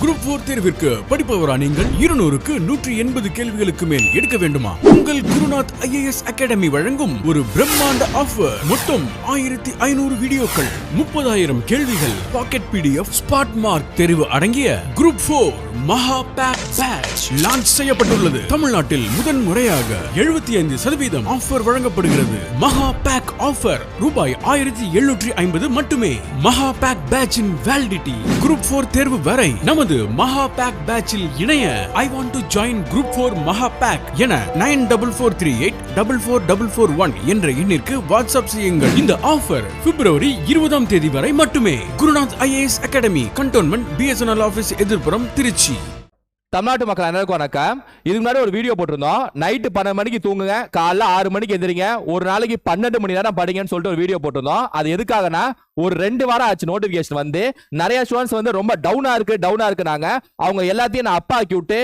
Group four தேர்விற்கு படிப்பவரா நீங்கள்? இருநூறுக்கு நூற்றி எண்பது கேள்விகளுக்கு மேல் எடுக்க வேண்டுமா? உங்கள் குருநாத் ஐஏஎஸ் அகாடமி வழங்கும் ஒரு பிரம்மாண்ட ஆஃபர் மொத்தம் ஆயிரத்தி ஐநூறு வீடியோக்கள் முப்பதாயிரம் கேள்விகள் பாக்கெட் பிடிஎஃப் ஸ்பாட் மார்க் தெரிவு அடங்கிய குரூப் போர் மகா பேக் பேட்ச் லான்ச் செய்யப்பட்டுள்ளது. தமிழ்நாட்டில் முதன் முறையாக எழுபத்தி ஐந்து சதவீதம் ஆஃபர் வழங்கப்படுகிறது. மகா பேக் ஆஃபர் ரூபாய் ஆயிரத்தி எழுநூற்றி ஐம்பது மட்டுமே மகா பேக் பேட்சின் வேலிடிட்டி குரூப் போர் தேர்வு வரை நமது மகா பேக் பேட்சில் இணைய I want to join group four Maha pack என nine double four three eight double four double four one என்ற எண்ணிற்கு வாட்ஸ்அப் செய்யுங்கள். இந்த ஆஃபர் பிப்ரவரி இருபதாம் தேதி வரை மட்டுமே. Gurunath IAS academy cantonment BSNL office எதிர்ப்புறம் Trichy. தமிழ்நாட்டு மக்கள் அனைவருக்கும் வணக்கம். இதுக்கு முன்னாடி ஒரு வீடியோ போட்டிருந்தோம். நைட்டு பன்னெண்டு மணிக்கு தூங்குங்க. காலைல ஆறு மணிக்கு எந்திரிங்க. ஒரு நாளைக்கு பன்னெண்டு மணி நேரம் படிங்கன்னு சொல்லிட்டு ஒரு வீடியோ போட்டிருந்தோம். அது எதுக்காகனா ஒரு ரெண்டு வாரம் ஆச்சு நோட்டிபிகேஷன் வந்து. நிறைய ஸ்டூடெண்ட்ஸ் வந்து ரொம்ப டவுனா இருக்கு டவுனா இருக்குனாங்க. அவங்க எல்லாத்தையும் நான் அப்பா ஆக்கி விட்டு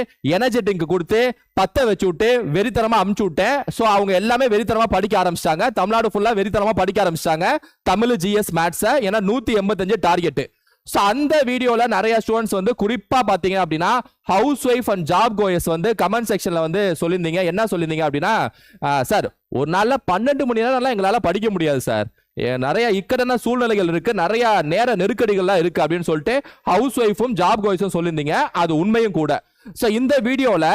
ட்ரிங்க் கொடுத்து பத்த வச்சு விட்டு வெறித்தனமா அமுச்சு விட்டேன். ஸோ அவங்க எல்லாமே வெறித்தனமா படிக்க ஆரம்பிச்சிட்டாங்க. தமிழ்நாடு ஃபுல்லா வெறித்தனமா படிக்க ஆரம்பிச்சிட்டாங்க. தமிழ் ஜிஎஸ் மேத்ஸ் ஏன்னா நூத்தி எண்பத்தஞ்சு டார்கெட் ஸோ அந்த வீடியோவில் நிறைய ஸ்டூடெண்ட்ஸ் வந்து குறிப்பாக பார்த்தீங்க அப்படின்னா house wife and job goers வந்து கமெண்ட் செக்ஷனில் வந்து சொல்லியிருந்தீங்க. என்ன சொல்லியிருந்தீங்க அப்படின்னா சார் ஒரு நாளில் பன்னெண்டு மணி நேரம்லாம் எங்களால் படிக்க முடியாது சார் நிறைய இக்கடான சூழ்நிலைகள் இருக்கு. நிறைய நேர நெருக்கடிகள்லாம் இருக்கு அப்படின்னு சொல்லிட்டு ஹவுஸ் ஒய்ஃபும் ஜாப் கோய்ஸும் சொல்லியிருந்தீங்க. அது உண்மையும் கூட. ஸோ இந்த வீடியோவில்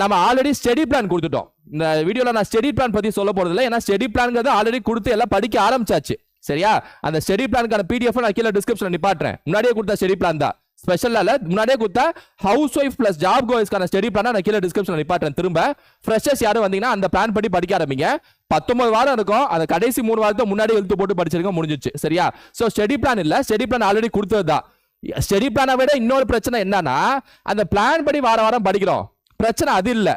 நம்ம ஆல்ரெடி ஸ்டடி பிளான் கொடுத்துட்டோம். இந்த வீடியோவில் நான் ஸ்டடி பிளான் பற்றி சொல்ல போறது இல்லை ஏன்னா ஸ்டடி பிளான்ங்கிறது ஆல்ரெடி கொடுத்து எல்லாம் படிக்க ஆரம்பிச்சாச்சு. சரியா? அந்த ஸ்டெடி பிளானுக்கான பிடிஎஃப் நான் கீழே டிஸ்கிரிப்ஷன் நிப்பாட்டுறேன். முன்னாடியே கொடுத்த ஸ்டெடி பிளான் தான். ஸ்பெஷலால முன்னாடியே கொடுத்தா ஹவுஸ் ஒய்ஃப் பிளஸ் ஜாப் கோய்ஸ்க்கான ஸ்டடி பிளான் நான் கீழே டிஸ்கிரிப்ஷன் நிப்பாட்டுறேன். திரும்ப ஃப்ரெஷர்ஸ் யாரும் வந்தீங்கன்னா அந்த பிளான் படி படிக்க ஆரம்பிங்க. பத்தொன்பது வாரம் இருக்கும். அந்த கடைசி மூணு வாரத்தை முன்னாடி எழுத்து போட்டு படிச்சிருக்க முடிஞ்சிச்சு சரியா? ஸோ ஸ்டடி பிளான் இல்ல. ஸ்டடி பிளான் ஆல்ரெடி கொடுத்தது தான். ஸ்டடி பிளானை விட இன்னொரு பிரச்சனை என்னன்னா அந்த பிளான் படி வார வாரம் படிக்கிறோம். பிரச்சனை அது இல்லை.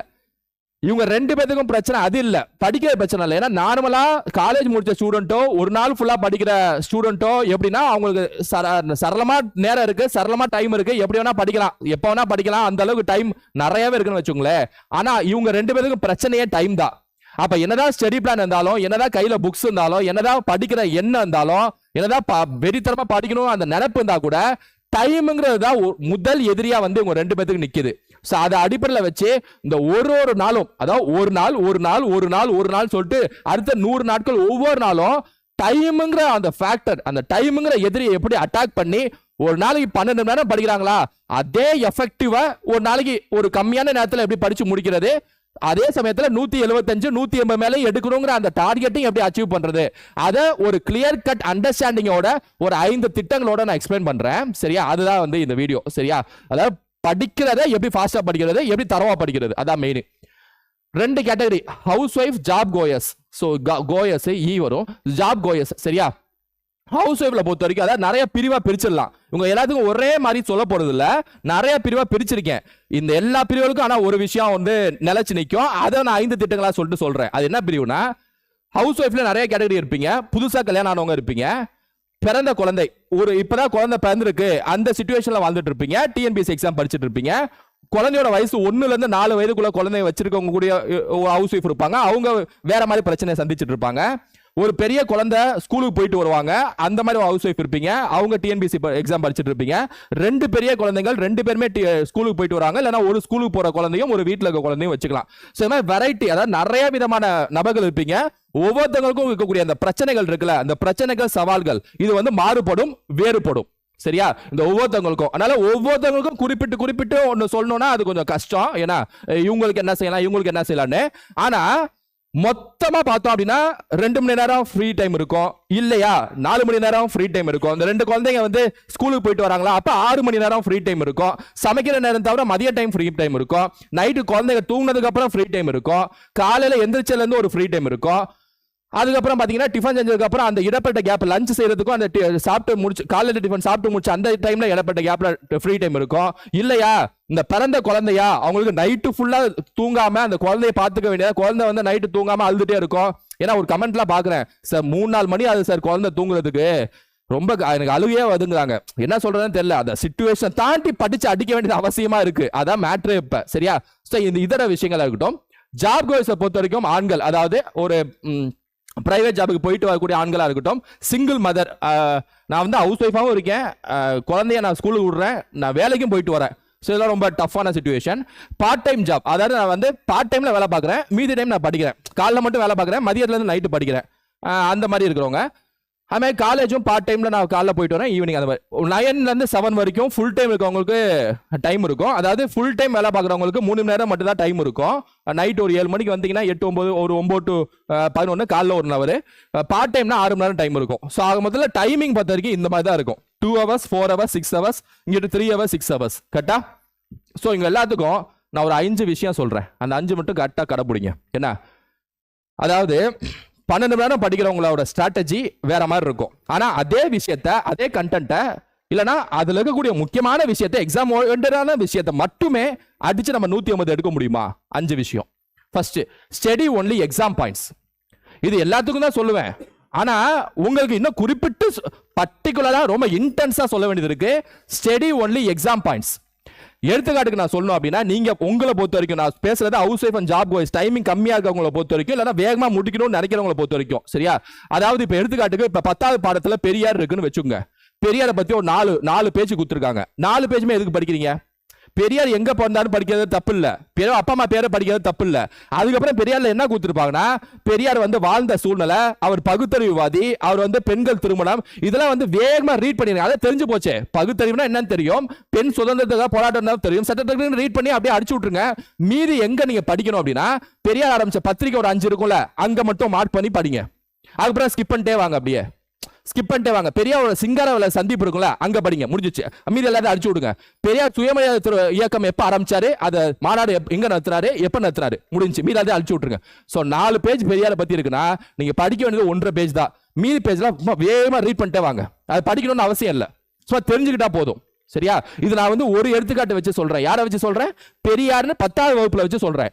இவங்க ரெண்டு பேத்துக்கும் பிரச்சனை அது இல்ல. படிக்கிற பிரச்சனை இல்லை. ஏன்னா நார்மலா காலேஜ் முடிச்ச ஸ்டூடெண்ட்டோ ஒரு நாள் ஃபுல்லா படிக்கிற ஸ்டூடெண்ட்டோ எப்படின்னா அவங்களுக்கு சர- சரளமா நேரம் இருக்கு சரளமா டைம் இருக்கு. எப்படி வேணா படிக்கலாம். எப்ப வேணா படிக்கலாம். அந்த அளவுக்கு டைம் நிறையவே இருக்குன்னு வச்சுங்களேன் ஆனா இவங்க ரெண்டு பேருக்கும் பிரச்சனையே டைம் தான். அப்ப என்னதான் ஸ்டடி பிளான் இருந்தாலும் என்னதான் கையில புக்ஸ் இருந்தாலும் என்னதான் படிக்கிற எண்ணம் இருந்தாலும் என்னதான் ப- படிக்கணும் அந்த நினைப்பு இருந்தா கூட டைம்ங்கிறது தான் முதல் எதிரியா வந்து இவங்க ரெண்டு பேத்துக்கு நிக்குது. ஸோ அதை அடிப்படையில் வச்சு இந்த ஒரு ஒரு நாளும் அதாவது ஒரு நாள் ஒரு நாள் ஒரு நாள் ஒரு நாள் சொல்லிட்டு அடுத்த நூறு நாட்கள் ஒவ்வொரு நாளும் டைமுங்கிற அந்த ஃபேக்டர் அந்த டைமுங்கிற எதிரியை எப்படி அட்டாக் பண்ணி ஒரு நாளைக்கு பன்னெண்டு மணி நேரம் படிக்கிறாங்களா? அதே எஃபெக்டிவா ஒரு நாளைக்கு ஒரு கம்மியான நேரத்தில் எப்படி படிச்சு முடிக்கிறது? அதே சமயத்தில் நூத்தி எழுபத்தஞ்சு நூத்தி எண்பது மேலே எடுக்கணுங்கிற அந்த டார்கெட்டையும் எப்படி அச்சீவ் பண்றது? அதை ஒரு கிளியர் கட் அண்டர்ஸ்டாண்டிங்கோட ஒரு ஐந்து திட்டங்களோட நான் எக்ஸ்பிளைன் பண்றேன். சரியா? அதுதான் வந்து இந்த வீடியோ சரியா? அதாவது படிக்கிறத எப்படி ஃபாஸ்டா படிக்கிறது எப்படி தரவா படிக்கிறது? அதான் மெயின் ரெண்டு category housewife job goers so goers ஈ வரும். ஜாப் கோயஸ் சரியா? ஹவுஸ் ஒய்ஃபில் பொறுத்த வரைக்கும் அதாவது நிறைய பிரிவாக பிரிச்சிடலாம். இவங்க எல்லாத்துக்கும் ஒரே மாதிரி சொல்ல போகிறது இல்லை நிறைய பிரிவாக பிரிச்சிருக்கேன். இந்த எல்லா பிரிவுகளுக்கும் ஆனால் ஒரு விஷயம் வந்து நிலைச்சு நிற்கும் அதை நான் ஐந்து திட்டங்களாக சொல்லிட்டு சொல்கிறேன் அது என்ன பிரிவுனா ஹவுஸ் ஒய்ஃபில் நிறைய கேட்டகரி இருப்பீங்க. புதுசாக கல்யாணம் ஆனவங்க இருப்பீங்க. பிறந்த குழந்தை. ஒரு இப்பதான் குழந்தை பிறந்திருக்கு. அந்த சுச்சுவேஷன்ல வாழ்ந்துட்டு இருப்பீங்க. டிஎன்பிஎஸ்சி எக்ஸாம் படிச்சுட்டு இருப்பீங்க. குழந்தையோட வயசு ஒன்னுல இருந்து நாலு வயதுக்குள்ள குழந்தைய வச்சிருக்கவங்க கூடிய ஹவுஸ் ஒய்ஃப் இருப்பாங்க. அவங்க வேற மாதிரி பிரச்சனையை சந்திச்சுட்டு இருப்பாங்க. ஒரு பெரிய குழந்தை ஸ்கூலுக்கு போயிட்டு வருவாங்க. அந்த மாதிரி ஹவுஸ் ஒய்ஃப் இருப்பீங்க. அவங்க டிஎன்பிசி எக்ஸாம் படிச்சுட்டு இருப்பீங்க. ரெண்டு பெரிய குழந்தைகள் ரெண்டு பேருமே டி- ஸ்கூலுக்கு போயிட்டு வராங்க. இல்லைன்னா ஒரு ஸ்கூலுக்கு போற குழந்தையும் ஒரு வீட்டில் இருக்க குழந்தையும் வச்சுக்கலாம். ஸோ இந்த மாதிரி வெரைட்டி அதாவது நிறைய விதமான நபர்கள் இருப்பீங்க. ஒவ்வொருத்தவங்களுக்கும் இருக்கக்கூடிய அந்த பிரச்சனைகள் இருக்குல்ல அந்த பிரச்சனைகள் சவால்கள் இது வந்து மாறுபடும் வேறுபடும். சரியா? இந்த ஒவ்வொருத்தவங்களுக்கும். அதனால ஒவ்வொருத்தவங்களுக்கும் குறிப்பிட்டு குறிப்பிட்டு ஒன்று சொல்லணும்னா அது கொஞ்சம் கஷ்டம். ஏன்னா இவங்களுக்கு என்ன செய்யலாம் இவங்களுக்கு என்ன செய்யலாம்னு. ஆனா மொத்தமா பார்த்தோம் அப்படின்னா ரெண்டு மணி நேரம் ஃப்ரீ டைம் இருக்கும். இல்லையா? நாலு மணி நேரம் ஃப்ரீ டைம் இருக்கும். இந்த ரெண்டு குழந்தைங்க வந்து ஸ்கூலுக்கு போயிட்டு வராங்களா? அப்ப ஆறு மணி நேரம் ஃப்ரீ டைம் இருக்கும். சமைக்கிற நேரம் தவிர மதிய டைம் ஃப்ரீ டைம் இருக்கும். நைட்டு குழந்தைங்க தூங்கினதுக்கு அப்புறம் ஃப்ரீ டைம் இருக்கும். காலையில எந்திரிச்சதுல இருந்து ஒரு ஃப்ரீ டைம் இருக்கும். அதுக்கப்புறம் பார்த்தீங்கன்னா டிஃபன் செஞ்சதுக்கப்புறம் அந்த இடப்பட்ட கேப் லஞ்ச் செய்கிறதுக்கும் அந்த சாப்பிட்டு முடிச்சு காலையில் டிஃபன் சாப்பிட்டு முடிச்சு அந்த டைமில் இடப்பட்ட கேப்பில் ஃப்ரீ டைம் இருக்கும். இல்லையா? இந்த பிறந்த குழந்தையா அவங்களுக்கு நைட்டு ஃபுல்லாக தூங்காமல் அந்த குழந்தைய பார்த்துக்க வேண்டியதா? குழந்தை வந்து நைட்டு தூங்காமல் அழுதுகிட்டே இருக்கும். ஏன்னா ஒரு கமெண்ட்லாம் பார்க்குறேன் சார் மூணு நாலு மணி ஆகுது சார் குழந்தை தூங்குறதுக்கு. ரொம்ப எனக்கு அழுகையே வருதுங்கிறாங்க. என்ன சொல்றதுன்னு தெரியல. அந்த சுச்சுவேஷன் தாண்டி படிச்சு அடிக்க வேண்டியது அவசியமா இருக்கு. அதான் மேட்ரு இப்ப. சரியா? ஸோ இந்த இதர விஷயங்களா இருக்கட்டும். ஜாப் கோய்ஸை பொறுத்த வரைக்கும் ஆண்கள் அதாவது ஒரு ப்ரைவேட் ஜாபுக்கு போயிட்டு வரக்கூடிய ஆண்களாக இருக்கட்டும் சிங்கிள் மதர் நான் வந்து ஹவுஸ் ஒய்ஃபாகவும் இருக்கேன். குழந்தைய நான் ஸ்கூலுக்கு விடுறேன். நான் வேலைக்கும் போயிட்டு வரேன். ஸோ இதெல்லாம் ரொம்ப டஃப்பான சுச்சுவேஷன் பார்ட் டைம் ஜாப் அதாவது நான் வந்து பார்ட் டைமில் வேலை பார்க்குறேன். மீதி டைம் நான் படிக்கிறேன். காலைல மட்டும் வேலை பார்க்குறேன். மதியத்துலேருந்து நைட்டு படிக்கிறேன். அந்த மாதிரி இருக்கிறவங்க. அதுமாதிரி காலேஜும் பார்ட் டைமில் நான் காலைல போயிட்டு வரேன் ஈவினிங் அந்த மாதிரி. நயன்லேருந்து செவன் வரைக்கும் ஃபுல் டைம் இருக்கவங்களுக்கு டைம் இருக்கும். அதாவது ஃபுல் டைம் வேலை பார்க்குறவங்களுக்கு மூணு மணி நேரம் மட்டும் தான் டைம் இருக்கும். நைட் ஒரு ஏழு மணிக்கு வந்தீங்கன்னா எட்டு ஒம்பது ஒரு ஒம்பது டு பதினொன்று காலைல ஒரு ஹவர் பார்ட் டைம்னா ஆறு மணி நேரம் டைம் இருக்கும். ஸோ ஆக மொத்தத்தில் டைமிங் பொறுத்த வரைக்கும் இந்த மாதிரி தான் இருக்கும். Two hours four hours six hours இங்கிட்டு த்ரீ ஹவர்ஸ் சிக்ஸ் ஹவர்ஸ் கரெக்டா ஸோ இங்கே எல்லாத்துக்கும் நான் ஒரு அஞ்சு விஷயம் சொல்கிறேன் அந்த அஞ்சு மட்டும் கரெக்டாக கடைப்பிடிங்க. என்ன? அதாவது பன்னெண்டு மணி நேரம் படிக்கிறவங்களோட ஸ்ட்ராட்டஜி வேற மாதிரி இருக்கும். ஆனா அதே விஷயத்த அதே கண்டென்ட்டை இல்லைன்னா அதுல இருக்கக்கூடிய முக்கியமான விஷயத்த எக்ஸாம் ஓரியன்டான விஷயத்த மட்டுமே அடிச்சு நம்ம நூத்தி ஐம்பது எடுக்க முடியுமா? அஞ்சு விஷயம். First study only exam points இது எல்லாத்துக்கும் தான் சொல்லுவேன். ஆனா உங்களுக்கு இன்னும் குறிப்பிட்டு பர்டிகுலரா ரொம்ப இன்டென்ஸா சொல்ல வேண்டியது இருக்கு. ஸ்டடி ஒன்லி எக்ஸாம் பாயிண்ட்ஸ் எடுத்துக்காட்டுக்கு நான் சொல்லணும் அப்படின்னா நீங்க உங்களை பொறுத்த வரைக்கும் நான் பேசுறது housewife and job goers timing கம்மியா இருக்கவங்களை பொறுத்த வரைக்கும் இல்லைன்னா வேகமா முடிக்கணும்னு நினைக்கிறவங்களை பொறுத்த வரைக்கும் சரியா? அதாவது இப்ப எடுத்துக்காட்டுக்கு இப்ப பத்தாவது பாடத்துல பெரியார் இருக்குன்னு வச்சுக்கோங்க. பெரியாரை பத்தி ஒரு நாலு நாலு பேஜ் கொடுத்துருக்காங்க. நாலு பேஜுமே எதுக்கு படிக்கிறீங்க? பெரியார் எங்க பிறந்தாலும் படிக்கிறது தப்பு இல்லை பெரிய அப்பா அம்மா பேரை படிக்கிறது தப்பு இல்லை அதுக்கப்புறம் பெரியார்ல என்ன கொடுத்துருப்பாங்கன்னா பெரியார் வந்து வாழ்ந்த சூழ்நிலை அவர் பகுத்தறிவுவாதி அவர் வந்து பெண்கள் திருமணம் இதெல்லாம் வந்து வேகமா ரீட் பண்ணிருங்க அதை தெரிஞ்சு போச்சே. பகுத்தறிவுனா என்னன்னு தெரியும். பெண் சுதந்திரத்துக்காக போராட்டம் தெரியும். சட்டத்துக்கு ரீட் பண்ணி அப்படியே அடிச்சு விட்டுருங்க. மீதி எங்க நீங்க படிக்கணும் அப்படின்னா பெரியார் ஆரம்பிச்ச பத்திரிக்கை ஒரு அஞ்சு இருக்கும்ல அங்க மட்டும் மார்க் பண்ணி படிங்க. அதுக்கப்புறம் ஸ்கிப் பண்ணிட்டே வாங்க அப்படியே. ஸ்கிப் பண்ணிட்டே வாங்க. பெரியாரோட சிங்காரவில் சந்திப்பு இருக்கும்ல அங்கே படிங்க. முடிஞ்சிச்சு. மீதி எல்லாத்தையும் அடிச்சு விடுங்க. பெரியார் சுயமரியாதை இயக்கம் எப்போ ஆரம்பிச்சாரு? அதை மாநாடு எப் எங்கே நடத்துறாரு? எப்போ நடத்துறாரு? முடிஞ்சு மீதி எல்லாத்தையும் அடிச்சு விட்ருங்க ஸோ நாலு பேஜ் பெரியாரை பற்றி இருக்குன்னா நீங்கள் படிக்க வேண்டியது ஒன்றரை பேஜ் தான். மீதி பேஜ்லாம் சும்மா ரீட் பண்ணிட்டே வாங்க. அது படிக்கணும்னு அவசியம் இல்லை. சும்மா தெரிஞ்சுக்கிட்டா போதும். சரியா? இது நான் வந்து ஒரு எடுத்துக்காட்டு வச்சு சொல்கிறேன் யாரை வச்சு சொல்கிறேன் பெரியார்னு பத்தாவது வகுப்பில் வச்சு சொல்கிறேன்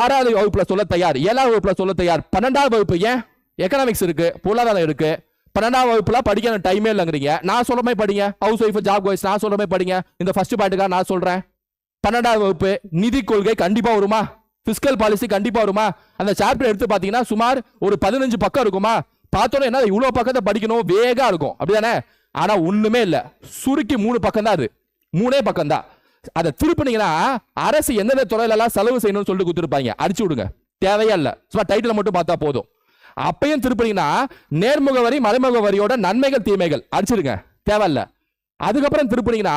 ஆறாவது வகுப்பில் சொல்ல தயார். ஏழாவது வகுப்பில் சொல்ல தயார். பன்னெண்டாவது வகுப்பு ஏன்? எக்கனாமிக்ஸ் இருக்குது பொருளாதாரம் இருக்குது பன்னெண்டாவது வகுப்புல படிக்க டைமே இல்லைங்கிறீங்க. நான் சொல்ல மாதிரி படிங்க. ஹவுஸ் ஒய்ஃப் ஜாப் வைஸ் நான் சொல்ல மாதிரி படிங்க. இந்த ஃபர்ஸ்ட் பாயிண்ட்டுக்காக நான் சொல்றேன். பன்னெண்டாவது வகுப்பு நிதி கொள்கை கண்டிப்பா வருமா? பிஸ்கல் பாலிசி கண்டிப்பா வருமா? அந்த சாப்டர் எடுத்து பாத்தீங்கன்னா சுமார் ஒரு பதினஞ்சு பக்கம் இருக்குமா? பார்த்தோன்னே என்ன இவ்வளவு பக்கத்தை படிக்கணும் வேகா இருக்கும். அப்படிதானே? ஆனா ஒண்ணுமே இல்லை. சுருக்கி மூணு பக்கம் தான் அது. மூணே பக்கம் தான் அதை திருப்பினீங்கன்னா அரசு எந்தெந்த துறையிலலாம் செலவு செய்யணும்னு சொல்லிட்டு கொடுத்துருப்பாங்க. அடிச்சு விடுங்க. தேவையா இல்லை. சும்மா டைட்டில் மட்டும் பார்த்தா போதும். அப்பையும் திருப்பினீங்கன்னா நேர்முக வரி மறைமுக வரியோட நன்மைகள் தீமைகள் அடிச்சிருங்க. தேவையில்ல. அதுக்கப்புறம் திருப்பினீங்கன்னா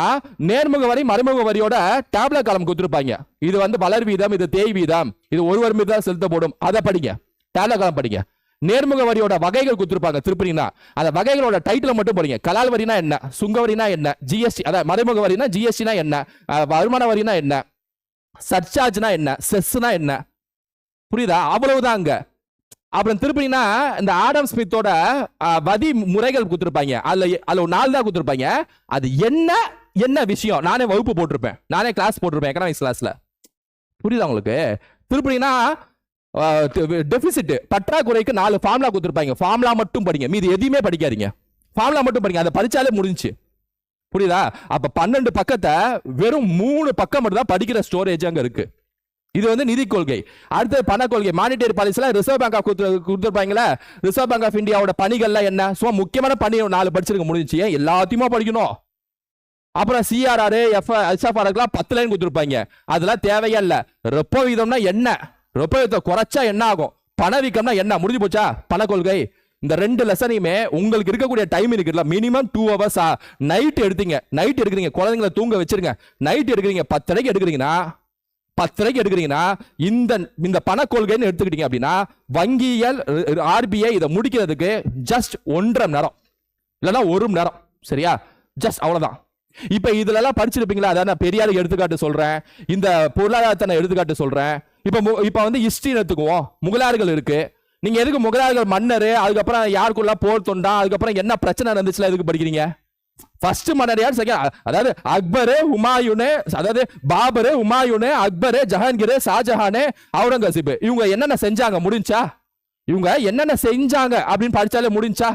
நேர்முக வரி மறைமுக வரியோட டேப்லெட் காலம் கொடுத்துருப்பாங்க. இது வந்து வளர் வீதம் இது தேய் வீதம் இது ஒருவர் மீது தான் செலுத்தப்படும் அதை படிங்க. டேப்லெட் காலம் படிங்க. நேர்முக வரியோட வகைகள் கொடுத்துருப்பாங்க திருப்பினீங்கன்னா அந்த வகைகளோட டைட்டில் மட்டும் படிங்க. கலால் வரினா என்ன? சுங்க வரினா என்ன? ஜிஎஸ்டி அதாவது மறைமுக வரினா ஜிஎஸ்டினா என்ன? வருமான வரினா என்ன? சர்ச்சார்ஜ்னா என்ன? செஸ்னா என்ன? புரியுதா? அவ்வளவுதான் அங்கே அப்புறம் திருப்பினா இந்த ஆடம் ஸ்மித்தோட வதி முறைகள் கொடுத்துருப்பாங்க. அதுல அதுல ஒரு நாலு தான் கொடுத்துருப்பாங்க. அது என்ன என்ன விஷயம்? நானே வகுப்பு போட்டிருப்பேன். நானே கிளாஸ் போட்டிருப்பேன் எக்கனாமிக்ஸ் கிளாஸ்ல புரியுதா உங்களுக்கு? திருப்பினா டெபிசிட் பற்றாக்குறைக்கு நாலு ஃபார்முலா கொடுத்துருப்பாங்க. ஃபார்முலா மட்டும் படிங்க. மீது எதையுமே படிக்காதீங்க. ஃபார்முலா மட்டும் படிங்க. அதை படிச்சாலே முடிஞ்சுச்சு. புரியுதா? அப்ப பன்னெண்டு பக்கத்தை வெறும் மூணு பக்கம் மட்டும் தான் படிக்கிற ஸ்டோரேஜ் அங்க இருக்கு. இது வந்து நிதி கொள்கை. அடுத்தது பண கொள்கை. மானிட்டரி பாலிசில ரிசர்வ் பேங்க் ஆஃப் கொடுத்துருப்பாங்களா ரிசர்வ் பேங்க் ஆஃப் இந்தியாவோட பணிகள்லாம் என்ன? சும்மா முக்கியமான பணி நாலு படிச்சிருக்க முடிஞ்சு ஏன்? எல்லாத்தையுமே படிக்கணும்? அப்புறம் சிஆர்ஆர் எஃப் எஸ்எஃப்ஆர்க்கெல்லாம் பத்து லைன் கொடுத்துருப்பாங்க. அதெல்லாம் தேவையே இல்ல. ரெப்போ வீதம்னா என்ன? ரெப்போ வீதத்தை குறைச்சா என்ன ஆகும்? பணவீக்கம்னா என்ன? முடிஞ்சு போச்சா? பண கொள்கை. இந்த ரெண்டு லெசனையுமே உங்களுக்கு இருக்கக்கூடிய டைம் இருக்குல்ல மினிமம் டூ ஹவர்ஸ் நைட் எடுத்தீங்க. நைட் எடுக்கிறீங்க. குழந்தைங்களை தூங்க வச்சிருங்க. நைட் எடுக்கிறீங்க. பத்தரைக்கு எடுக்கிறீங்கன்னா பத்தரைக்கு எடுக்கிறீங்கன்னா இந்த இந்த பண கொள்கைன்னு எடுத்துக்கிட்டீங்க அப்படின்னா வங்கியல் ஆர்பிஐ இதை முடிக்கிறதுக்கு ஜஸ்ட் ஒன்றரை மணி நேரம். இல்லைன்னா ஒரு மணி நேரம். சரியா? ஜஸ்ட் அவ்வளோதான் இப்போ இதுல எல்லாம் படிச்சிருப்பீங்களா? அதான் நான் பெரியார் எடுத்துக்காட்டு சொல்றேன். இந்த பொருளாதாரத்தை நான் எடுத்துக்காட்டு சொல்றேன். இப்போ மு- வந்து ஹிஸ்டரி எடுத்துக்குவோம். முகலாயர்கள் இருக்கு. நீங்க எதுக்கு முகலாயர்கள் மன்னர் அதுக்கப்புறம் யாருக்குள்ள போர் தொண்டா அதுக்கப்புறம் என்ன பிரச்சனை நடந்துச்சுல எதுக்கு படிக்கிறீங்க? ஃபர்ஸ்ட் மன்னர் யார் செகண்ட் அதாவது அக்பரு ஹுமாயூனு அதாவது பாபரு ஹுமாயூனு அக்பரு ஜஹாங்கீர் ஷாஜஹானு அவுரங்கசீப் இவங்க என்னென்ன செஞ்சாங்க? முடிஞ்சா? இவங்க என்னென்ன செஞ்சாங்க? அப்படின்னு படிச்சாலே முடிஞ்சா?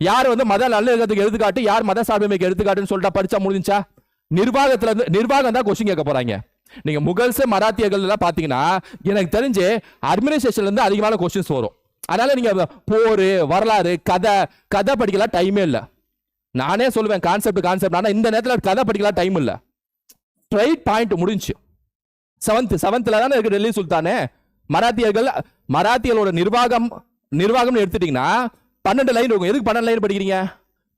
யார் வந்து மத நல்லதுக்கு எடுத்துக்காட்டு யார் மத சாபியமைக்கு எடுத்துக்காட்டுன்னு சொல்லிட்டா படிச்சா முடிஞ்சா? நிர்வாகத்துல இருந்து நிர்வாகம் தான் கொஸ்டின் கேட்க போறாங்க. நீங்க முகல்ஸ் மராத்தியர்கள் எல்லாம் பாத்தீங்கன்னா எனக்கு தெரிஞ்சு அட்மினிஸ்ட்ரேஷன்ல இருந்து அதிகமான கொஸ்டின்ஸ் வரும். அதனால நீங்க போர் வரலாறு கதை கதை படிக்கலாம் டைமே இல்லை. நானே சொல்லுவேன் கான்செப்ட் கான்செப்ட் ஆனால் இந்த நேரத்தில் கதை படிக்கலாம் டைம் இல்லை. ஸ்ட்ரைட் பாயிண்ட் முடிஞ்சு. செவன்த் செவன்த்தில் தானே இருக்கு டெல்லி சுல்தானே? மராத்தியர்கள் மராத்தியர்களோட நிர்வாகம் நிர்வாகம்னு எடுத்துட்டீங்கன்னா பன்னெண்டு லைன் இருக்கும். எதுக்கு பன்னெண்டு லைன் படிக்கிறீங்க?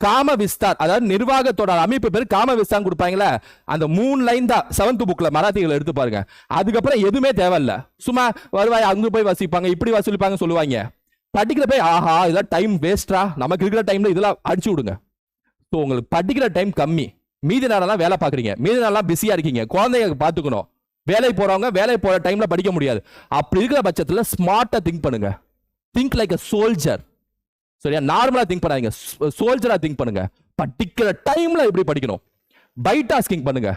காம விஸ்தார் அதாவது நிர்வாகத்தோட அமைப்பு பேர் காம விஸ்தான் கொடுப்பாங்களே. அந்த மூணு லைன் தான் செவன்த் புக்ல மராத்திகளை எடுத்து பாருங்க. அதுக்கப்புறம் எதுவுமே தேவையில்ல. சும்மா வருவாய் அங்க போய் வசிப்பாங்க இப்படி வசூலிப்பாங்க சொல்லுவாங்க. படிக்கிற போய் ஆஹா இதெல்லாம் டைம் வேஸ்டா நமக்கு இருக்கிற டைம்ல இதெல்லாம் அடிச்சு விடுங்க. ஸோ உங்களுக்கு படிக்கிற டைம் கம்மி. மீதி நேரம்லாம் வேலை பார்க்குறீங்க. மீதி நேரம்லாம் பிஸியாக இருக்கீங்க. குழந்தைங்க பார்த்துக்கணும். வேலைக்கு போகிறவங்க வேலைக்கு போகிற டைமில் படிக்க முடியாது. அப்படி இருக்கிற பட்சத்தில் ஸ்மார்ட்டாக திங்க் பண்ணுங்க. திங்க் லைக் அ சோல்ஜர் சரியா? நார்மலாக திங்க் பண்ணாதீங்க. சோல்ஜராக திங்க் uh, பண்ணுங்க. பர்டிகுலர் டைமில் எப்படி படிக்கணும்? பை டாஸ்கிங் பண்ணுங்க.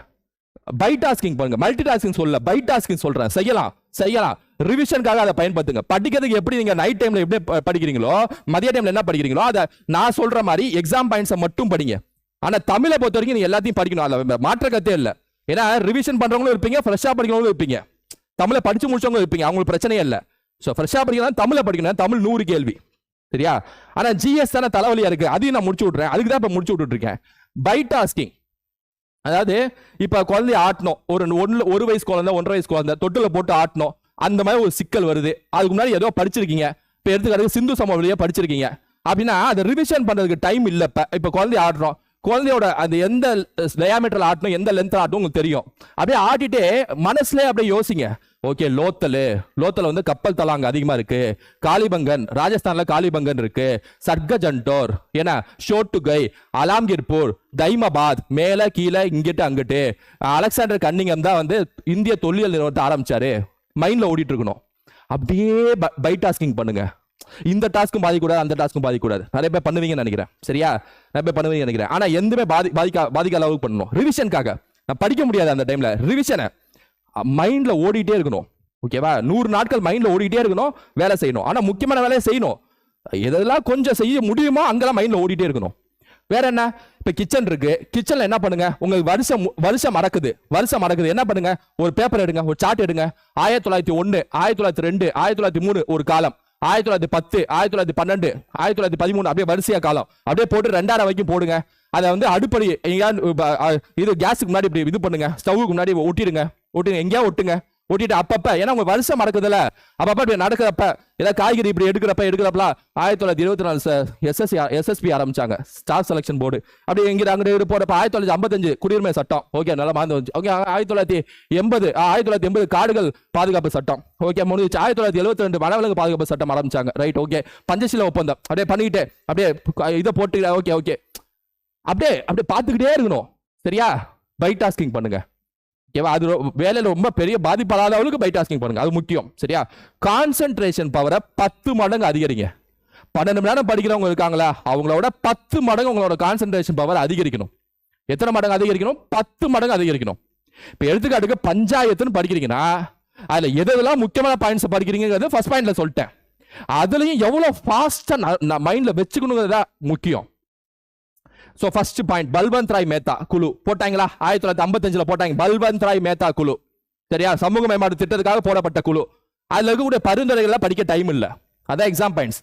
பை டாஸ்கிங் பண்ணுங்க. மல்டி டாஸ்கிங் சொல்லல பை டாஸ்கிங் சொல்கிறேன் செய்யலாம். செய்யலாம். ரிவிஷனுக்காக அதை பயன்படுத்துங்க. படிக்கிறதுக்கு எப்படி நீங்க நைட் டைம்ல எப்படி படிக்கிறீங்களோ மதிய டைம்ல என்ன படிக்கிறீங்களோ அதை நான் சொல்ற மாதிரி எக்ஸாம் பாயிண்ட்ஸை மட்டும் படிங்க. ஆனா தமிழை பொறுத்த வரைக்கும் நீங்க எல்லாத்தையும் படிக்கணும். அதில் மாற்ற கத்தே இல்லை. ஏன்னா ரிவிஷன் பண்றவங்களும் இருப்பீங்க ஃப்ரெஷ்ஷாக படிக்கிறவங்களும் இருப்பீங்க. தமிழை படிச்சு முடிச்சவங்களும் இருப்பீங்க. அவங்களுக்கு பிரச்சனையே இல்லை. ஸோ ஃப்ரெஷ்ஷாக படிக்கலாம் தமிழை படிக்கணும். தமிழ் நூறு கேள்வி. சரியா? ஆனால் ஜிஎஸ் தானே தலைவலியாக இருக்குது அதையும் நான் முடிச்சு விட்றேன் அதுக்கு தான் இப்போ முடிச்சு விட்டுருக்கேன் பை டாஸ்கிங் அதாவது இப்போ குழந்தைய ஆட்டணும். ஒரு ஒன்று ஒரு வயசு குழந்தை ஒன்றரை வயசு குழந்தை தொட்டில் போட்டு ஆட்டணும். அந்த மாதிரி ஒரு சிக்கல் வருது. அதுக்கு முன்னாடி ஏதோ படிச்சிருக்கீங்க. இப்போ எடுத்துக்காட்டு சிந்து சமவெளியாக படிச்சிருக்கீங்க. அப்படின்னா அதை ரிவிஷன் பண்ணுறதுக்கு டைம் இல்லை. இப்போ இப்போ குழந்தைய ஆடுறோம் குழந்தையோட அந்த எந்த டயாமீட்டர்ல ஆட்டணும் எந்த லென்த்தில் ஆட்டணும் உங்களுக்கு தெரியும். அப்படியே ஆட்டிட்டே மனசுலயே அப்படியே யோசிங்க. ஓகே லோத்தல். லோத்தல் வந்து கப்பல் தலாங்க அதிகமாக இருக்கு. காளிபங்கன் ராஜஸ்தானில் காளிபங்கன் இருக்கு. சர்கஜன்டோர் ஏன்னா ஷோட்டுகை அலாம்கிர்பூர் தைமபாத் மேலே கீழே இங்கிட்டு அங்கிட்டு. அலெக்சாண்டர் கன்னிங்கம் தான் வந்து இந்திய தொல்லியல் நிறுவனத்தை ஆரம்பிச்சாரு. மைண்டில் ஓடிட்டு இருக்கணும் அப்படியே பை டாஸ்கிங் பண்ணுங்க. இந்த டாஸ்க்கும் பாதிக்கூடாது அந்த டாஸ்க்கும் பாதிக்கூடாது நிறைய பேர் பண்ணுவீங்கன்னு நினைக்கிறேன். சரியா? நிறைய பேர் பண்ணுவீங்கன்னு நினைக்கிறேன். ஆனால் எதுவுமே பாதி பாதிக்கா பாதிக்க அளவுக்கு பண்ணணும். ரிவிஷனுக்காக நான் படிக்க முடியாது அந்த டைமில் ரிவிஷனை மைண்டில் ஓடிட்டே இருக்கணும். ஓகேவா நூறு நாட்கள் மைண்டில் ஓடிட்டே இருக்கணும் வேலை செய்யணும். ஆனால் முக்கியமான வேலையை செய்யணும். எதெல்லாம் கொஞ்சம் செய்ய முடியுமோ அங்கெல்லாம் மைண்டில் ஓடிட்டே இருக்கணும். வேற என்ன இப்ப கிச்சன் இருக்கு. கிச்சன்ல என்ன பண்ணுங்க? உங்களுக்கு வருஷம் மு- வருஷம் மறக்குது. வருஷம் மறக்குது. என்ன பண்ணுங்க? ஒரு பேப்பர் எடுங்க. ஒரு சார்ட் எடுங்க. ஆயிரத்தி தொள்ளாயிரத்தி ஒன்னு ஆயிரத்தி தொள்ளாயிரத்தி ரெண்டு ஆயிரத்தி தொள்ளாயிரத்தி மூணு ஒரு காலம் ஆயிரத்தி தொள்ளாயிரத்தி பத்து ஆயிரத்தி தொள்ளாயிரத்தி பன்னெண்டு ஆயிரத்தி தொள்ளாயிரத்தி பதிமூணு. அப்படியே வரிசையா காலம் அப்படியே போட்டு ரெண்டாயிரம் வரைக்கும் போடுங்க. அதை வந்து அடுப்படி எங்கேயாவது இது கேஸுக்கு முன்னாடி இப்படி இது பண்ணுங்க. ஸ்டவ்வுக்கு முன்னாடி ஒட்டிடுங்க. ஒட்டிடுங்க. எங்கேயா ஒட்டுங்க. ஓட்டிட்டு அப்பப்ப ஏன்னா உங்க வருஷம் மறக்குதுல அப்பப்ப இப்படி நடக்கிறப்ப ஏதாவது காய்கறி இப்படி எடுக்கிறப்ப எடுக்கிறப்பல ஆயிரத்தி தொள்ளாயிரத்தி இருபத்தி நாலு எஸ்எஸ்சி எஸ்எஸ்பி ஆரம்பிச்சாங்க. ஸ்டாஃப் செலக்ஷன் போர்டு அப்படி எங்க அங்கிட்டு போறப்ப ஆயிரத்தி தொள்ளாயிரத்தி ஐம்பத்தஞ்சு குடியுரிமை சட்டம். ஓகே நல்லா மாந்து வந்துச்சு. ஓகே ஆயிரத்தி தொள்ளாயிரத்தி எண்பது ஆயிரத்தி தொள்ளாயிரத்தி எண்பது காடுகள் பாதுகாப்பு சட்டம். ஓகே முடிஞ்சு ஆயிரத்தி தொள்ளாயிரத்தி எழுபத்தி ரெண்டு வனவிலங்கு பாதுகாப்பு சட்டம் ஆரம்பிச்சாங்க. ரைட் ஓகே பஞ்சசீல ஒப்பந்தம். அப்படியே பண்ணிக்கிட்டு அப்படியே இதை போட்டு ஓகே ஓகே அப்படியே அப்படியே பார்த்துக்கிட்டே இருக்கணும். சரியா? பை டாஸ்கிங் பண்ணுங்க. அது வேலையில் ரொம்ப பெரிய பாதிப்படாத அளவுக்கு பை டாஸ்கிங் பண்ணுங்க. அது முக்கியம். சரியா? கான்சென்ட்ரேஷன் பவரை பத்து மடங்கு அதிகரிங்க. பன்னெண்டு மணி நேரம் படிக்கிறவங்க இருக்காங்களா? அவங்களோட பத்து மடங்கு உங்களோட கான்சென்ட்ரேஷன் பவர் அதிகரிக்கணும். எத்தனை மடங்கு அதிகரிக்கணும்? பத்து மடங்கு அதிகரிக்கணும். இப்போ எடுத்துக்காட்டுக்கு பஞ்சாயத்துன்னு படிக்கிறீங்கன்னா அதில் எதெல்லாம் முக்கியமான பாயிண்ட்ஸ் படிக்கிறீங்கிறது ஃபர்ஸ்ட் பாயிண்ட்ல சொல்லிட்டேன். அதுலயும் எவ்வளவு மைண்டில் வச்சுக்கணுங்கிறது வச்சுக்கணுங்கிறதா முக்கியம். So first point Balwant Rai Mehta குழு போட்டாங்களா? ஆயிரத்தி தொள்ளாயிரத்தி ஐம்பத்தஞ்சில் போட்டாங்க. பல்வந்த் ராய் மேத்தா குழு சரியா? சமூக மேம்பாடு திட்டத்துக்காக போடப்பட்ட குழு அதில் இருக்கக்கூடிய பரிந்துரைகள்லாம் படிக்க டைம் இல்லை. அதான் எக்ஸாம் பாயிண்ட்ஸ்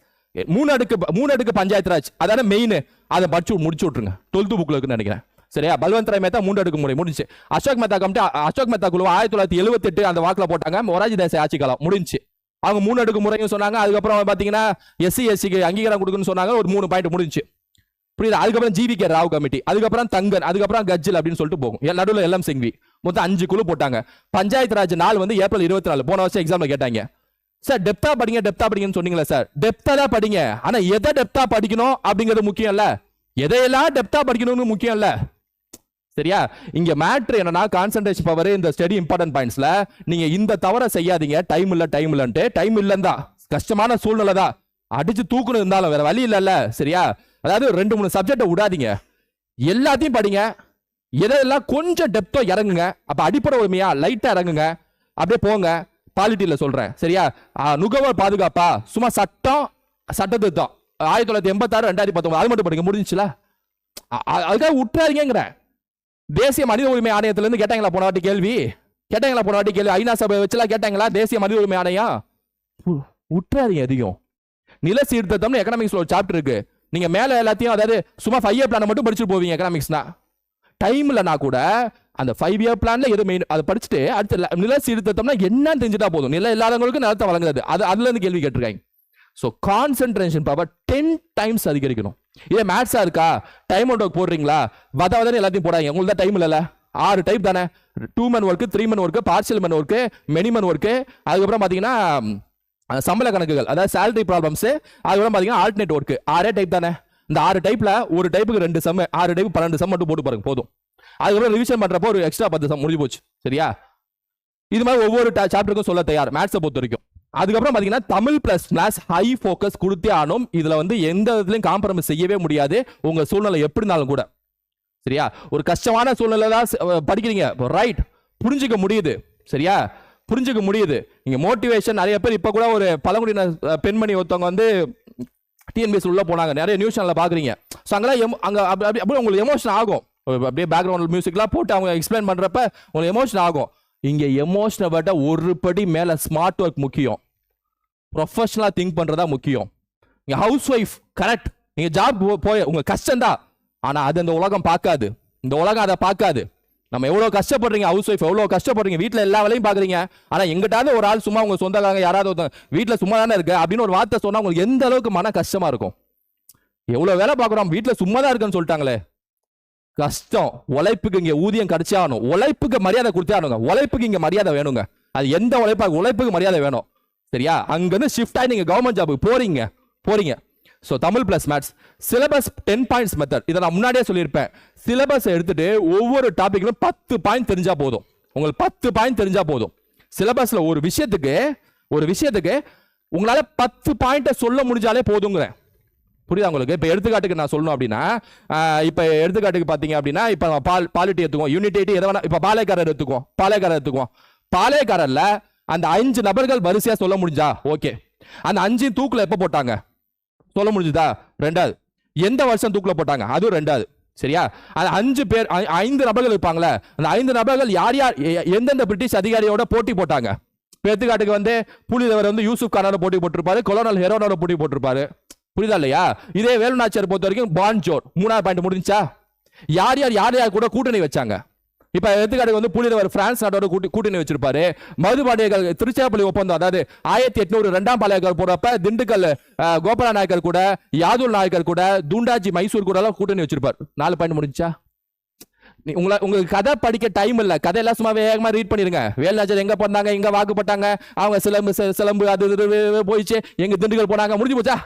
மூணு அடுக்கு மூணு அடுக்கு பஞ்சாயத்து ராஜ். அதான மெயின் அதை படிச்சு முடிச்சு விட்ருங்க டுவெல்த் புக்கில் இருக்குன்னு நினைக்கிறேன். சரியா? பல்வந்த் ராய் மேத்தா மூணு அடுக்கு முறை முடிஞ்சு. அசோக் மேத்தா கமிட்டி அசோக் மேத்தா குழு ஆயிரத்தி தொள்ளாயிரத்தி எழுபத்தெட்டு அந்த வாக்கில் போட்டாங்க. மொராஜி தேசாய் ஆட்சி காலம் முடிஞ்சு. அவங்க மூணு அடுக்கு முறையும் சொன்னாங்க. அதுக்கப்புறம் பார்த்தீங்கன்னா எஸ்சி எஸ்சிக்கு அங்கீகாரம் கொடுக்குன்னு சொன்னாங்க. ஒரு மூணு பாயிண்ட் முடிஞ்சு. புரியுது? அதுக்கப்புறம் ஜிவி கே ராவ் கமிட்டி அதுக்கப்புறம் தங்கன் அதுக்கப்புறம் கஜ்ஜில் அப்படின்னு சொல்லிட்டு போகும். நடுவில் எல்லாம் சிங்வி. மொத்தம் அஞ்சு குழு போட்டாங்க. பஞ்சாயத்து ராஜ் நாள் வந்து ஏப்ரல் இருபத்தி நாலு போன வருஷம் எக்ஸாம்ல கேட்டாங்க. சார் டெப்தா படிங்க டெப்தா படிங்கன்னு சொன்னீங்களா சார். டெப்தா தான் படிங்க. ஆனா எதை டெப்தா படிக்கணும் அப்படிங்கிறது முக்கியம் இல்ல. எதையெல்லாம் டெப்தா படிக்கணும்னு முக்கியம் இல்ல. சரியா? இங்க மேட்ரு என்னன்னா கான்சென்ட்ரேஷன் பவர் இந்த ஸ்டடி இம்பார்ட்டன்ட் பாயிண்ட்ஸ்ல நீங்க இந்த தவறை செய்யாதீங்க. டைம் இல்ல டைம் இல்லன்ட்டு. டைம் இல்லந்தா கஷ்டமான சூழ்நிலை தான் அடிச்சு தூக்கணும் இருந்தாலும் வேற வழி இல்லைல்ல. சரியா? அதாவது ரெண்டு மூணு சப்ஜெக்டை விடாதீங்க. எல்லாத்தையும் படிங்க. எதெல்லாம் கொஞ்சம் டெப்த்தோ இறங்குங்க. அப்போ அடிப்படை உரிமையா லைட்டாக இறங்குங்க. அப்படியே போங்க. பாலிட்டியில் சொல்கிறேன் சரியா? நுகர்வோர் பாதுகாப்பா? சும்மா சட்டம் சட்டத்திருத்தம் ஆயிரத்தி தொள்ளாயிரத்தி எண்பத்தாறு ரெண்டாயிரத்தி பத்தொன்பது. அது மட்டும் படிங்க. முடிஞ்சுல அதுக்காக விட்டுறாதீங்கிறேன் தேசிய மனித உரிமை ஆணையத்திலேருந்து கேட்டாங்களா போன வாட்டி கேள்வி? கேட்டாங்களா போன வாட்டி கேள்வி? ஐநா சபை வச்சுலாம் கேட்டாங்களா? தேசிய மனித உரிமை ஆணையம் விட்டுறாதீங்க அதிகம். நில சீர்திருத்தம்னு எக்கனாமிக்ஸ்ல ஒரு சாப்டர் இருக்கு. நீங்க மேல எல்லாத்தையும் அதாவது சும்மா ஃபைவ் இயர் பிளான் மட்டும் படிச்சுட்டு போவீங்க எக்கனாமிக்ஸ்னா டைம் இல்லைனா கூட அந்த ஃபைவ் இயர் பிளான்ல எது மெயின் அதை படிச்சுட்டு அடுத்த நில சீர்திருத்தம்னா என்னன்னு தெரிஞ்சுட்டா போதும். நிலம் இல்லாதவங்களுக்கு நிலத்தை வழங்குறது. அது அதுல இருந்து கேள்வி கேட்டிருக்காங்க. So concentration power ten times அதிகரிக்கணும். இதே மேட்ஸா இருக்கா? டைம் அவுட் ஒர்க் போடுறீங்களா? வத வதன்னு எல்லாத்தையும் போடாங்க உங்களுக்கு தான் டைம் இல்லைல்ல. ஆறு டைப் தானே. Two man work three man work partial man work many man work அதுக்கப்புறம் பார்த்தீங்கன்னா சம்பள கணக்குகள் அதாவது சேலரி ப்ராப்ளம்ஸ் அதுக்கப்புறம் பார்த்தீங்கன்னா ஆல்டர்னேட் ஒர்க்கு ஆறே டைப் தானே. இந்த ஆறு டைப்ல ஒரு டைப்புக்கு ரெண்டு சம் ஆறு டைப் பன்னெண்டு சம் மட்டும் போட்டு பாருங்க போதும். அதுக்கப்புறம் ரிவிஷன் பண்றப்போ ஒரு எக்ஸ்ட்ரா பத்து சம் முடிஞ்சு போச்சு சரியா? இது மாதிரி ஒவ்வொரு சாப்டருக்கும் சொல்ல தயார் மேத்ஸை பொறுத்த வரைக்கும். அதுக்கப்புறம் பார்த்தீங்கன்னா Tamil plus maths high focus கொடுத்தே ஆனும். இதில் வந்து எந்த விதத்துலயும் காம்ப்ரமைஸ் செய்யவே முடியாது. உங்கள் சூழ்நிலை எப்படி இருந்தாலும் கூட. சரியா? ஒரு கஷ்டமான சூழ்நிலை தான் படிக்கிறீங்க. ரைட் புரிஞ்சுக்க முடியுது. சரியா? புரிஞ்சுக்க முடியுது. இங்கே மோட்டிவேஷன் நிறைய பேர் இப்போ கூட ஒரு பழங்குடியின பெண்மணி ஒருத்தவங்க வந்து டிஎன்பிஎஸ் உள்ளே போனாங்க. நிறைய நியூஸ் சேனலில் பார்க்குறீங்க ஸோ அங்கெல்லாம் எம் அங்கே அப்படி அப்படி- அப்படியே உங்களுக்கு எமோஷன் ஆகும். அப்படியே பேக்ரவுண்ட் மியூசிக்லாம் போட்டு அவங்க எக்ஸ்பிளைன் பண்ணுறப்ப உங்களுக்கு எமோஷன் ஆகும். இங்கே எமோஷனை விட ஒரு படி மேலே ஸ்மார்ட் ஒர்க் முக்கியம். ப்ரொஃபஷனலாக திங்க் பண்ணுறதா முக்கியம். இங்கே ஹவுஸ் ஒய்ஃப் கரெக்ட் நீங்கள் ஜாப் போய் உங்கள் கஷ்டம் தான் அது இந்த உலகம் பார்க்காது. இந்த உலகம் அதை பார்க்காது. நம்ம எவ்வளோ கஷ்டப்படுறீங்க ஹவுஸ் ஒய்ஃப் எவ்வளோ கஷ்டப்படுறீங்க வீட்டில் எல்லா வேலையும் பார்க்குறீங்க ஆனால் எங்கிட்டாவது ஒரு ஆள் சும்மா உங்க சொந்தக்காரங்க யாராவது ஒருத்தங்க வீட்டில் சும்மா தானே இருக்கு அப்படின்னு ஒரு வார்த்தை சொன்னால் உங்களுக்கு எந்த அளவுக்கு மன கஷ்டமா இருக்கும்? எவ்வளோ வேலை பார்க்குறோம் வீட்டில் சும்மா தான் இருக்குன்னு சொல்லிட்டாங்களே. கஷ்டம். உழைப்புக்கு இங்கே ஊதியம் கிடைச்சே ஆகணும். உழைப்புக்கு மரியாதை கொடுத்தே ஆகணுங்க. உழைப்புக்கு இங்கே மரியாதை வேணுங்க. அது எந்த உழைப்பா உழைப்புக்கு மரியாதை வேணும். சரியா? அங்கேருந்து ஷிஃப்ட் ஆகி நீங்கள் கவர்மெண்ட் ஜாபுக்கு போறீங்க. போறீங்க. So Tamil plus maths syllabus ten points method இதை நான் முன்னாடியே சொல்லியிருப்பேன். சிலபஸ் எடுத்துட்டு ஒவ்வொரு டாப்பிக்கிலும் பத்து பாயிண்ட் தெரிஞ்சால் போதும். உங்களுக்கு பத்து பாயிண்ட் தெரிஞ்சால் போதும். சிலபஸில் ஒரு விஷயத்துக்கு ஒரு விஷயத்துக்கு உங்களால் பத்து பாயிண்ட்டை சொல்ல முடிஞ்சாலே போதுங்கிறேன் புரியுதா உங்களுக்கு? இப்போ எடுத்துக்காட்டுக்கு நான் சொல்லணும் அப்படின்னா இப்போ எடுத்துக்காட்டுக்கு பார்த்தீங்க அப்படின்னா இப்போ பால் பாலிட்டி எடுத்துக்குவோம். யூனிட்டி எதை வேணா இப்போ பாலைக்காரர் எடுத்துக்குவோம். பாலைக்காரர் எடுத்துக்குவோம். பாலைக்காரர்ல அந்த அஞ்சு நபர்கள் வரிசையாக சொல்ல முடிஞ்சா? ஓகே. அந்த அஞ்சு தூக்கில் எப்போ போட்டாங்க? சொல்ல முடிஞ்சுதா? ரெண்டாவது. எந்த வருஷம் தூக்கில் போட்டாங்க? அதுவும் ரெண்டாவது. சரியா? அது அஞ்சு பேர் ஐந்து நபர்கள் இருப்பாங்களே? அந்த ஐந்து நபர்கள் யார் யார் எ- எந்தெந்த பிரிட்டிஷ் அதிகாரியோட போட்டி போட்டாங்க? எடுத்துக்காட்டுக்கு வந்து புலிதேவர் வந்து யூசுப் கானோட போட்டி போட்டிருப்பாரு கொலோனல் ஹெரோனோட போட்டி போட்டிருப்பாரு. புரியுதா இல்லையா? இதே வேலுநாச்சியார் பொறுத்த வரைக்கும் பான்ஜோர். மூணாவது பாயிண்ட் முடிஞ்சா யார் யார் யார் யார் கூட கூட்டணி வச்சாங்க? இப்ப எடுத்துக்காட்டுக்கு வந்து புலிதேவர் பிரான்ஸ் நாட்டோட கூட்டி கூட்டணி வச்சிருப்பாரு. மதுபாடியர்கள் திருச்சிராப்பள்ளி ஒப்பந்தம் அதாவது ஆயிரத்தி எட்நூறு ரெண்டாம் பாளையக்கார் போறப்ப திண்டுக்கல் கோபால நாயக்கர் கூட யாதுல் நாயக்கர் கூட தூண்டாஜி மைசூர் கூட எல்லாம் கூட்டணி வச்சிருப்பார். நாலு பாயிண்ட் முடிஞ்சா? நீ- உங்களை உங்களுக்கு கதை படிக்க டைம் இல்ல. கதையெல்லாம் சும்மா வேகமா ரீட் பண்ணிருங்க. வேலுநாச்சர் எங்க போனாங்க எங்க வாக்குப்பட்டாங்க அவங்க சிலம்பு சிலம்பு அது இது போயிடுச்சு எங்க திண்டுக்கல் போனாங்க முடிஞ்சு போச்சா?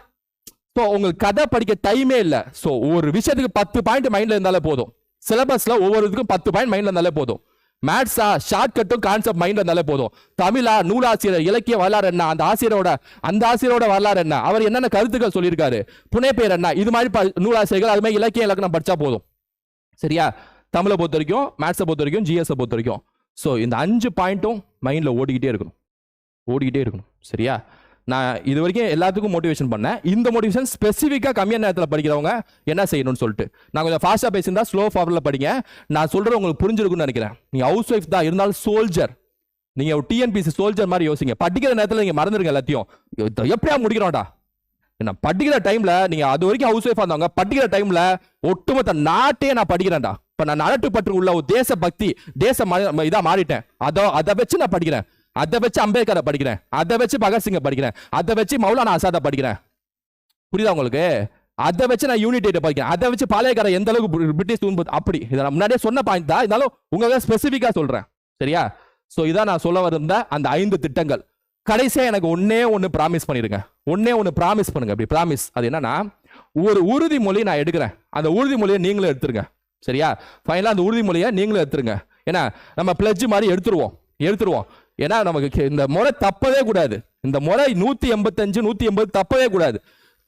ஸோ உங்களுக்கு கதை படிக்க டைமே இல்லை. ஸோ ஒரு விஷயத்துக்கு பத்து பாயிண்ட் மைண்ட்ல இருந்தாலே போதும். சிலபஸ்ல ஒவ்வொரு இதுக்கும் பத்து பாயிண்ட் மைண்ட்ல இருந்தாலே போதும். மேத்ஸா ஷார்ட்கட்டும் கான்செப்ட் மைண்ட்ல இருந்தாலே போதும். தமிழா நூலாசிரியர் இலக்கிய வரலாறு என்ன? அந்த ஆசிரியரோட அந்த ஆசிரியரோட வரலாறு என்ன? அவர் என்னென்ன கருத்துக்கள் சொல்லியிருக்காரு? புனைப்பெயர் என்ன? இது மாதிரி நூலாசிரியர்கள் அது மாதிரி இலக்கிய இலக்கணம் படிச்சா போதும். சரியா? தமிழை பொறுத்த வரைக்கும் மேத்ஸை பொறுத்த வரைக்கும் ஜிஎஸை பொறுத்த வரைக்கும் ஸோ இந்த அஞ்சு பாயிண்ட்டும் மைண்டில் ஓடிக்கிட்டே இருக்கணும். ஓடிக்கிட்டே இருக்கணும். சரியா? நான் இது வரைக்கும் எல்லாத்துக்கும் மோட்டிவேஷன் பண்ணேன். இந்த மோட்டிவேஷன் ஸ்பெசிஃபிக்காக கம்மியான நேரத்தில் படிக்கிறவங்க என்ன செய்யணும்னு சொல்லிட்டு. நான் கொஞ்சம் ஃபாஸ்ட்டாக பேசியிருந்தா ஸ்லோ ஃபார்மில் படிங்க. நான் சொல்கிற உங்களுக்கு புரிஞ்சிருக்கும்னு நினைக்கிறேன். நீங்கள் ஹவுஸ் ஒய்ஃப் தான் இருந்தாலும் சோல்ஜர் நீங்கள் ஒரு டிஎன்பிசி சோல்ஜர் மாதிரி யோசிங்க. படிக்கிற நேரத்தில் நீங்கள் மறந்துருங்க எல்லாத்தையும். எப்படியா முடிக்கிறோம்டா? என்ன படிக்கிற டைமில் நீங்கள் அது வரைக்கும் ஹவுஸ் ஒய்ஃபாக இருந்தவங்க படிக்கிற டைமில் ஒட்டுமொத்த நாட்டையே நான் படிக்கிறேன்டா. இப்போ நான் நாட்டு பற்று உள்ள ஒரு தேச பக்தி தேச இதாக மாறிட்டேன். அதோ அதை வச்சு நான் படிக்கிறேன். அதை வச்சு அம்பேத்கரை படிக்கிறேன். அதை வச்சு பகத்சிங்கை படிக்கிறேன். அதை வச்சு மௌலானா ஆசாதை படிக்கிறேன். புரியுதா உங்களுக்கு? அதை வச்சு நான் யூனிட் படிக்கிறேன். அதை வச்சு பாளையக்கார எந்த அளவுக்கு பிரிட்டிஷ் தூண்டு அப்படி. இதை நான் முன்னாடியே சொன்ன பாயிண்ட் தான். இருந்தாலும் உங்களுக்கு ஸ்பெசிஃபிக்காக சொல்கிறேன் சரியா? ஸோ இதான் நான் சொல்ல வந்த அந்த ஐந்து திட்டங்கள். கடைசியாக எனக்கு ஒன்னே ஒன்று ப்ராமிஸ் பண்ணிடுங்க. ஒன்னே ஒன்று ப்ராமிஸ் பண்ணுங்க. அப்படி ப்ராமிஸ் அது என்னன்னா ஒரு உறுதிமொழி நான் எடுக்கிறேன். அந்த உறுதிமொழியை நீங்களும் எடுத்துருங்க. சரியா? ஃபைனலாக அந்த உறுதிமொழியை நீங்களும் எடுத்துருங்க. ஏன்னா நம்ம பிளட்ஜ் மாதிரி எடுத்துருவோம். எடுத்துருவோம். ஏன்னா நமக்கு இந்த முறை தப்பவே கூடாது. இந்த முறை நூற்றி எண்பத்தஞ்சு நூற்றி எண்பது தப்பவே கூடாது.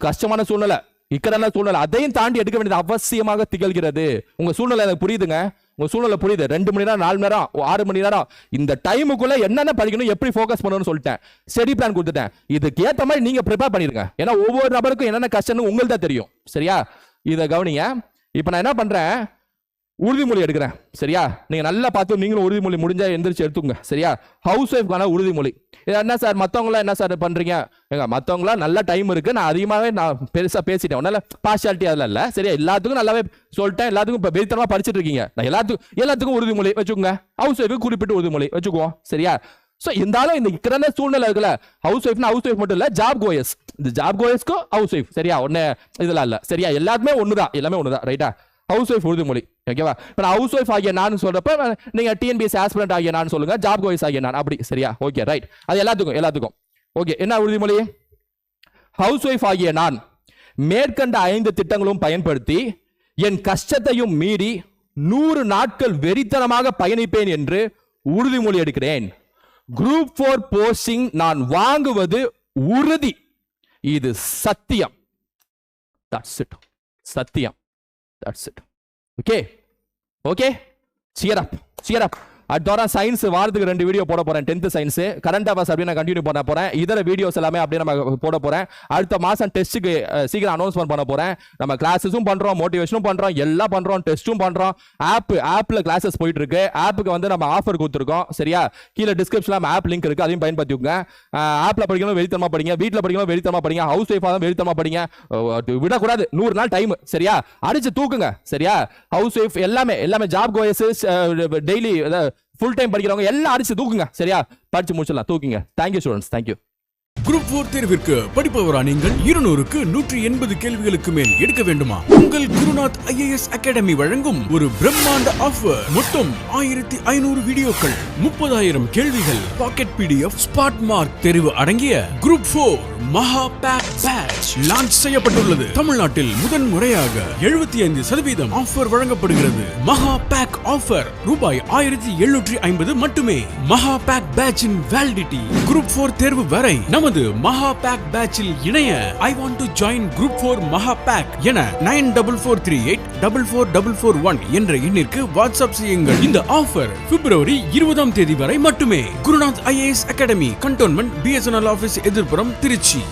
கஷ்டமான சூழ்நிலை இக்கடான சூழ்நிலை அதையும் தாண்டி எடுக்க வேண்டியது அவசியமாக திகழ்கிறது. உங்கள் சூழ்நிலை எனக்கு புரியுதுங்க. உங்கள் சூழ்நிலை புரியுது. ரெண்டு மணி நேரம் நாலு மணி நேரம் ஆறு மணி நேரம். இந்த டைமுக்குள்ளே என்னென்ன படிக்கணும் எப்படி ஃபோக்கஸ் பண்ணணும்னு சொல்லிட்டேன். ஸ்டடி பிளான் கொடுத்துட்டேன். இதுக்கு ஏற்ற மாதிரி நீங்கள் ப்ரிப்பேர் பண்ணிடுங்க ஏன்னா ஒவ்வொரு நபருக்கும் என்னென்ன கஷ்டம்னு உங்களுக்கு தான் தெரியும். சரியா? இதை கவனிங்க. இப்போ நான் என்ன பண்ணுறேன் உறுதிமொழி எடுக்கிறேன். சரியா? நீங்க நல்லா பார்த்து நீங்களும் உறுதிமொழி முடிஞ்சா எந்திரிச்சு எடுத்துங்க சரியா? ஹவுஸ் ஒய்ஃப்கான உறுதிமொழி. இது என்ன சார்? மற்றவங்களாம் என்ன சார் பண்றீங்க? எங்க மற்றவங்களாம் நல்ல டைம் இருக்கு. நான் அதிகமாகவே நான் பெருசா பேசிட்டேன். ஒன்னால பார்ஷாலிட்டி அதில் இல்லை. சரியா? எல்லாத்துக்கும் நல்லாவே சொல்லிட்டேன். எல்லாத்துக்கும் இப்போ வெறித்தனமா படிச்சிட்டு இருக்கீங்க. நான் எல்லாத்துக்கும் எல்லாத்துக்கும் உறுதிமொழி வச்சுக்கோங்க. ஹவுஸ் ஒய்ஃபுக்கு குறிப்பிட்டு உறுதிமொழி வச்சுக்குவோம். சரியா? ஸோ இருந்தாலும் இந்த இருக்கிற சூழ்நிலை இருக்குல்ல ஹவுஸ் ஒய்ஃப்னா ஹவுஸ் ஒய்ஃப் மட்டும் இல்லை ஜாப் கோயஸ் இந்த ஜாப் கோயஸ்க்கும் ஹவுஸ் ஒய்ஃப் சரியா? ஒன்று இதெல்லாம் இல்லை. சரியா? எல்லாத்துமே தான் எல்லாமே ஒன்று தான் ரைட்டா ஹவுஸ் ஒய்ஃப் உறுதிமொழி ஓகேவா இப்போ நான் ஹவுஸ் ஒய்ஃப் ஆகிய நான் சொல்கிறப்ப நீங்கள் டிஎன்பிஎஸ் ஆஸ்பிரண்ட் ஆகிய நான் சொல்லுங்கள் ஜாப் கோயஸ் ஆகிய நான். அப்படி சரியா? ஓகே ரைட் அது எல்லாத்துக்கும் எல்லாத்துக்கும். ஓகே என்ன உறுதிமொழி ஹவுஸ் ஒய்ஃப் ஆகிய நான் மேற்கண்ட ஐந்து திட்டங்களும் பயன்படுத்தி என் கஷ்டத்தையும் மீறி நூறு நாட்கள் வெறித்தனமாக பயணிப்பேன் என்று உறுதிமொழி எடுக்கிறேன். குரூப் ஃபோர் போஸ்டிங் நான் வாங்குவது உறுதி. இது சத்தியம். தட்ஸ் இட் சத்தியம். That's it. Okay. Okay. Cheer up. Cheer up. அடுத்த வாரம் சயின்ஸ் வாரத்துக்கு ரெண்டு வீடியோ போட போறேன். டென்த் சயின்ஸ் கரண்ட் அஃபேர்ஸ் அப்படின்னு நான் கண்டினியூ பண்ண போறேன். இதர வீடியோஸ் எல்லாமே அப்படியே நம்ம போட போறேன். அடுத்த மாசம் டெஸ்ட்டுக்கு சீக்கிரம் அனௌன்ஸ்மெண்ட் பண்ண போறேன். நம்ம கிளாஸஸும் பண்றோம் மோட்டிவேஷனும் பண்றோம் எல்லாம் பண்றோம் டெஸ்ட்டும் பண்றோம். ஆப் ஆப்ல கிளாஸஸ் போயிட்டு இருக்கு ஆப்புக்கு வந்து நம்ம ஆஃபர் கொடுத்துருக்கோம். சரியா? கீழே டிஸ்கிரிப்ஷன்ல ஆப் லிங்க் இருக்கு. அதையும் பயன்படுத்திக்கோங்க. ஆப்ல படிக்கணும் வெறித்தனமா படிங்க. வீட்டில் படிக்கணும் வெறித்தனமா படிங்க. ஹவுஸ் ஒய்ஃபாக தான் வெறித்தனமா படிங்க. விடக்கூடாது. நூறு நாள் டைம் சரியா? அடிச்சு தூக்குங்க. சரியா? ஹவுஸ் ஒய்ஃப் எல்லாமே எல்லாமே job goers daily full time படிக்கிறவங்க எல்லாம் அடிச்சு தூக்குங்க. சரியா? படிச்சு முடிச்சிடலாம். தூக்குங்க. Thank you students thank you group four தேர்விற்கு படிப்பவரா நீங்கள்? இருநூறுக்கு நூற்றி எண்பது கேள்விகளுக்கு மேல் எடுக்க வேண்டுமா? உங்கள் குருநாத் ஐஏஎஸ் அகாடமி வழங்கும் ஒரு பிரம்மாண்ட ஆஃபர் மொத்தம் ஆயிரத்தி ஐநூறு வீடியோக்கள் முப்பதாயிரம் கேள்விகள் பாக்கெட் பிடிஎஃப் ஸ்பாட் மார்க் தெரிவு அடங்கிய குரூப் போர் மகா பேக் பேட்ச் லான்ச் செய்யப்பட்டுள்ளது. தமிழ்நாட்டில் முதன் முறையாக எழுபத்தி ஐந்து சதவீதம் ஆஃபர் வழங்கப்படுகிறது. மகா பேக் ஆஃபர் ரூபாய் ஆயிரத்தி எழுநூற்றி ஐம்பது மட்டுமே. மகா பேக் பேட்சின் வேலிடிட்டி குரூப் போர் தேர்வு வரை நமது மகா பேக் பேட்சில் இணைய I want to join group four Maha pack என nine double four three eight double four double four one என்ற எண்ணிற்கு வாட்ஸ்அப் செய்யுங்கள். இந்த ஆஃபர் பிப்ரவரி இருபதாம் தேதி வரை மட்டுமே. Gurunath IAS academy cantonment BSNL office எதிர்ப்புறம் Trichy.